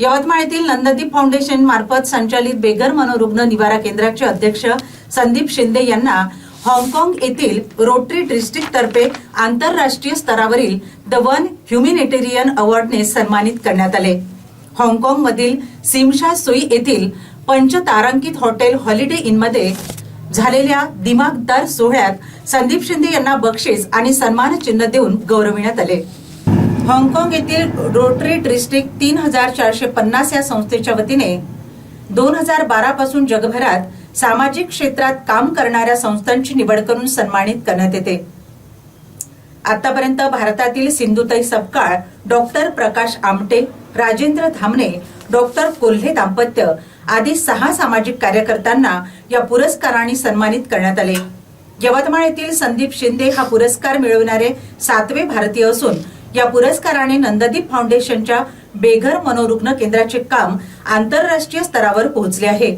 यवतमाळ येथील नंददीप फाउंडेशन मार्फत संचालित बेघर मनोरुग्ण निवारा केंद्राचे अध्यक्ष संदीप शिंदे यांना हाँगकाँग येथील रोटरी डिस्ट्रिक्ट तर्फे आंतरराष्ट्रीय स्तरावरील द वन ह्युमिनिटेरियन अवॉर्डने सन्मानित करण्यात आले. हाँगकाँग मधील सिमशा सुई येथील पंचतारांकित हॉटेल हॉलिडे इनमध्ये झालेल्या दिमागदार सोहळ्यात संदीप शिंदे यांना बक्षीस आणि सन्मान चिन्ह देऊन गौरविण्यात आले. हाँगकाँग येथील रोटरी डिस्ट्रिक्ट तीन हजार चारशे पन्नास या संस्थेच्या वतीने दोन हजार बारा पासून जगभरात सामाजिक क्षेत्रात काम करणाऱ्या संस्थांची निवड करून सन्मानित करण्यात येते. आतापर्यंत भारतातील सिंधुताई सपकाळ डॉक्टर प्रकाश आमटे राजेंद्र धामणे डॉक्टर कोल्हे दाम्पत्य आदी सहा सामाजिक कार्यकर्त्यांना या पुरस्काराने सन्मानित करण्यात आले. यवतमाळ येथील संदीप शिंदे हा पुरस्कार मिळवणारे सातवे भारतीय असून या पुरस्काराने नंददीप फाउंडेशनच्या बेघर मनोरुग्ण केंद्राचे काम आंतरराष्ट्रीय स्तरावर पोहोचले आहे.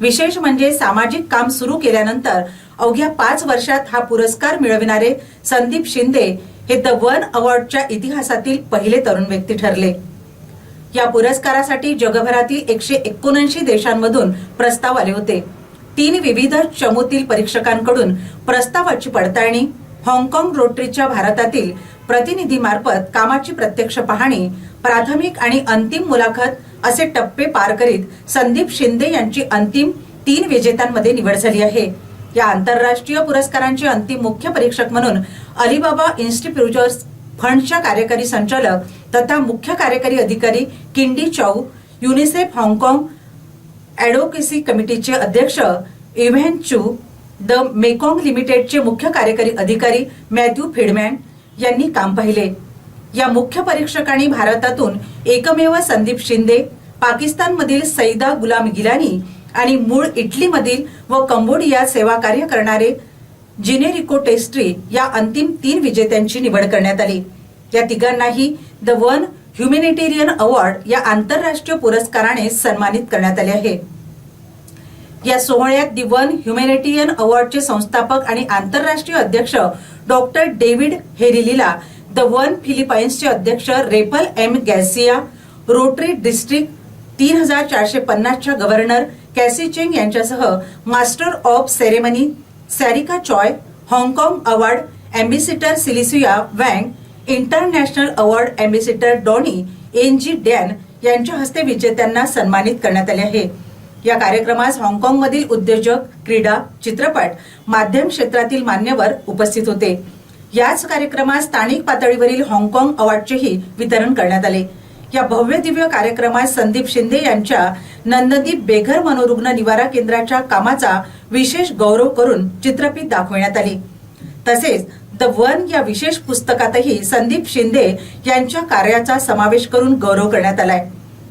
विशेष म्हणजे सामाजिक काम सुरू केल्यानंतर अवघ्या पाच वर्षात हा पुरस्कार मिळविणारे संदीप शिंदे हे द वन अवॉर्डच्या इतिहासातील पहिले तरुण व्यक्ती ठरले. या पुरस्कारासाठी जगभरातील एकशे एकोणऐंशी देशांमधून प्रस्ताव आले होते. तीन विविध चमूतील परीक्षकांकडून प्रस्तावाची पडताळणी हाँगकाँग रोटरीच्या भारतातील प्रतिनिधीमार्फत कामाची प्रत्यक्ष पाहणी प्राथमिक आणि अंतिम मुलाखत असे टप्पे पार करीत संदीप शिंदे यांची अंतिम तीन विजेत्यांमध्ये निवड झाली आहे. या आंतरराष्ट्रीय पुरस्कारांचे अंतिम मुख्य परीक्षक म्हणून अलिबाबा इन्स्टिट्यूटर्स फंडच्या कार्यकारी संचालक तथा मुख्य कार्यकारी अधिकारी किंडी चौ युनिसेफ हाँगकाँग ॲडव्होकेसी कमिटीचे अध्यक्ष इव्हेन चू द मेकॉंग लिमिटेडचे मुख्य कार्यकारी अधिकारी मॅथ्यू फिडमॅन यांनी काम पाहिले. या मुख्य परीक्षकांनी भारतातून एकमेव संदीप शिंदे पाकिस्तानमधील सईदा गुलाम गिलानी आणि मूळ इटलीमधील व कंबोडियात सेवा कार्य करणारे जिनेरिको टेस्ट्री या अंतिम तीन विजेत्यांची निवड करण्यात आली. या तिघांनाही द वन ह्युमॅनिटेरियन अवॉर्ड या आंतरराष्ट्रीय पुरस्काराने सन्मानित करण्यात आले आहे. या सोहळ्यात दि वन ह्युमॅनिटेरियन अवॉर्डचे संस्थापक आणि आंतरराष्ट्रीय अध्यक्ष डॉक्टर डेव्हिड हेरिलीला द वन फिलिपाईन्सचे अध्यक्ष रेपल एम गॅसिया रोटरी डिस्ट्रिक्ट तीन हजार चारशे पन्नासच्या गव्हर्नर कॅसी चेंग यांच्यासह master of ceremony Sarika Choi हाँगकाँग award ambassador Cecilia Wang international award ambassador Donnie N G Dan यांच्या हस्ते विजेत्यांना सन्मानित करण्यात आले आहे. या कार्यक्रमास हाँगकाँगमधील उद्योजक क्रीडा चित्रपट माध्यम क्षेत्रातील मान्यवर उपस्थित होते. याच कार्यक्रमात स्थानिक पातळीवरील हाँगकाँग अवॉर्डचेही वितरण करण्यात आले. या भव्य दिव्य कार्यक्रमात संदीप शिंदे यांच्या नंददीप बेघर मनोरुग्ण निवारा केंद्राच्या कामाचा विशेष गौरव करून चित्रफित दाखवण्यात आली. तसेच द वन या विशेष पुस्तकातही संदीप शिंदे यांच्या कार्याचा समावेश करून गौरव करण्यात आलाय.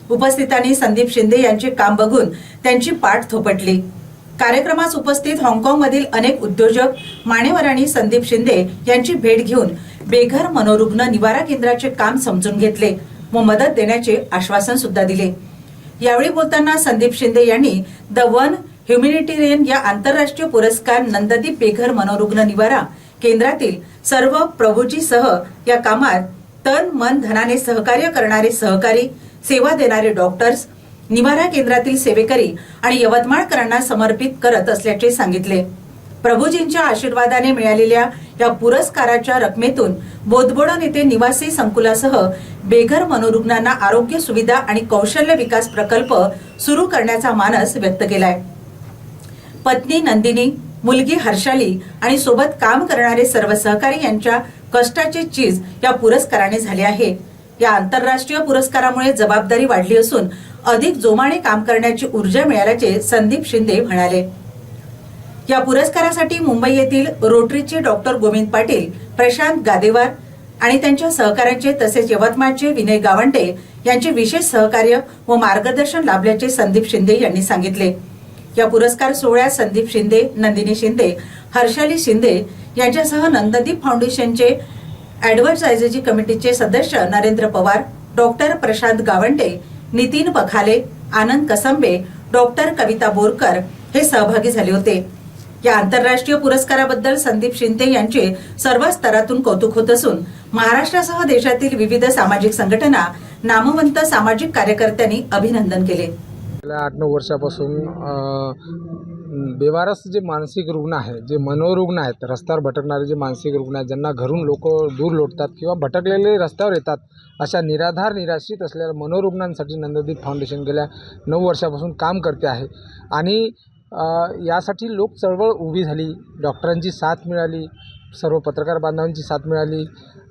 उपस्थितांनी संदीप शिंदे यांचे काम बघून त्यांची पाठ थोपटली. कार्यक्रमास उपस्थित हाँगकाँगमधील अनेक उद्योजक मान्यवरांनी संदीप शिंदे यांची भेट घेऊन बेघर मनोरुग्ण निवारा केंद्राचे काम समजून घेतले व मदत देण्याचे आश्वासन सुद्धा दिले. यावेळी बोलताना संदीप शिंदे यांनी द वन ह्युमॅनिटेरियन या आंतरराष्ट्रीय पुरस्कार नंददीप बेघर मनोरुग्ण निवारा केंद्रातील सर्व प्रभूजीसह या कामात तन मन धनाने सहकार्य करणारे सहकारी सेवा देणारे डॉक्टर्स निवारा केंद्रातील सेवेकरी आणि यवतमाळकरांना समर्पित करत असल्याचे सांगितले. प्रभूजींच्या आशीर्वादाने मिळालेल्या या पुरस्काराच्या रकमेतून बोदबोडन येथे निवासी संकुलासह बेघर मनोरुग्णांना आरोग्य सुविधा आणि कौशल्य विकास प्रकल्प सुरू करण्याचा मानस व्यक्त केलाय. पत्नी नंदिनी मुलगी हर्षाली आणि सोबत काम करणारे सर्व सहकारी यांच्या कष्टाचे चीज या पुरस्काराने झाले आहे. या आंतरराष्ट्रीय पुरस्कारामुळे जबाबदारी वाढली असून अधिक जोमाने काम करण्याची ऊर्जा मिळाल्याचे संदीप शिंदे म्हणाले. या पुरस्कारासाठी मुंबई येथील रोटरीचे डॉक्टर गोविंद पाटील प्रशांत गादेवार आणि त्यांच्या सहकाऱ्यांचे तसेच यवतमाळचे विनय गावंडे यांचे विशेष सहकार्य व मार्गदर्शन लाभल्याचे संदीप शिंदे यांनी सांगितले. या पुरस्कार सोहळ्यात संदीप शिंदे नंदिनी शिंदे हर्षाली शिंदे यांच्यासह नंददीप फाउंडेशनचे ऍडव्हर्टायझरी कमिटीचे सदस्य नरेंद्र पवार डॉक्टर प्रशांत गावंडे नितीन पखाले आनंद कसंबे डॉक्टर कविता बोरकर हे सहभागी झाले होते. या आंतरराष्ट्रीय पुरस्काराबद्दल संदीप शिंदे यांचे सर्व स्तरातून कौतुक होत असून महाराष्ट्रासह देशातील विविध सामाजिक संघटना नामवंत सामाजिक कार्यकर्त्यांनी अभिनंदन केले. गेल्या आठ नऊ वर्षापासून बेवारस जे मानसिक रुग्ण आहे जे मनोरुग्ण आहेत रस्त्यावर भटकणारे जे मानसिक रुग्ण आहेत ज्यांना घरून लोक दूर लोटतात किंवा भटकलेले रस्त्यावर येतात अशा निराधार निराश्रित असलेल्या मनोरुग्णांसाठी नंददीप फाउंडेशन गेल्या नऊ वर्षापासून काम करते आहे. आणि यासाठी लोक चळवळ उभी झाली डॉक्टरांची साथ मिळाली सर्व पत्रकार बांधवांची साथ मिळाली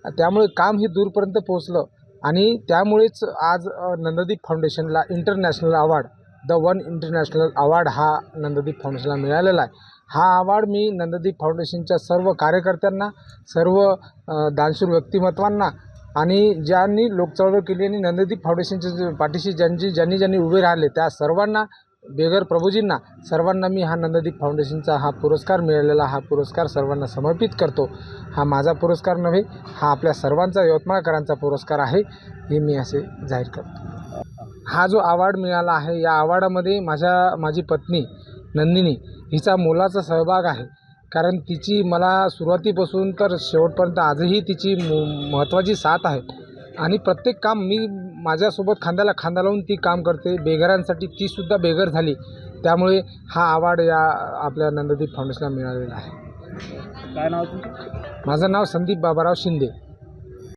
त्यामुळे काम हे दूरपर्यंत पोहोचलं आणि त्यामुळेच आज Nanddeep फाउंडेशनला international award the one international award हा नंददीप फाउंडेशनला मिळालेला आहे. हा अवॉर्ड मी नंददीप फाउंडेशनच्या सर्व कार्यकर्त्यांना सर्व दानशूर व्यक्तिमत्वांना आणि ज्यांनी लोकचळवळ केली आणि नंददीप फाउंडेशनच्या पाठीशी ज्यांची ज्यांनी ज्यांनी उभे राहिले त्या सर्वांना बेगर प्रभूजींना सर्वांना मी हा नंददीप फाउंडेशनचा हा पुरस्कार मिळालेला हा पुरस्कार सर्वांना समर्पित करतो. हा माझा पुरस्कार नव्हे हा आपल्या सर्वांचा यवतमाळकरांचा पुरस्कार आहे हे मी असे जाहीर करतो. हा जो अवॉर्ड मिळाला आहे या अवॉर्डामध्ये माझ्या माझी पत्नी नंदिनी हिचा मोलाचा सहभाग आहे. कारण तिची मला सुरुवातीपासून तर शेवटपर्यंत आजही तिची म- महत्त्वाची साथ आहे. आणि प्रत्येक काम मी माझ्यासोबत खांद्याला खांदा लावून ती काम करते. बेघरांसाठी तीसुद्धा बेघर झाली. त्यामुळे हा अवॉर्ड या आपल्या नंददीप फाउंडेशनला मिळालेला आहे. काय नाव माझं नाव संदीप बाबाराव शिंदे.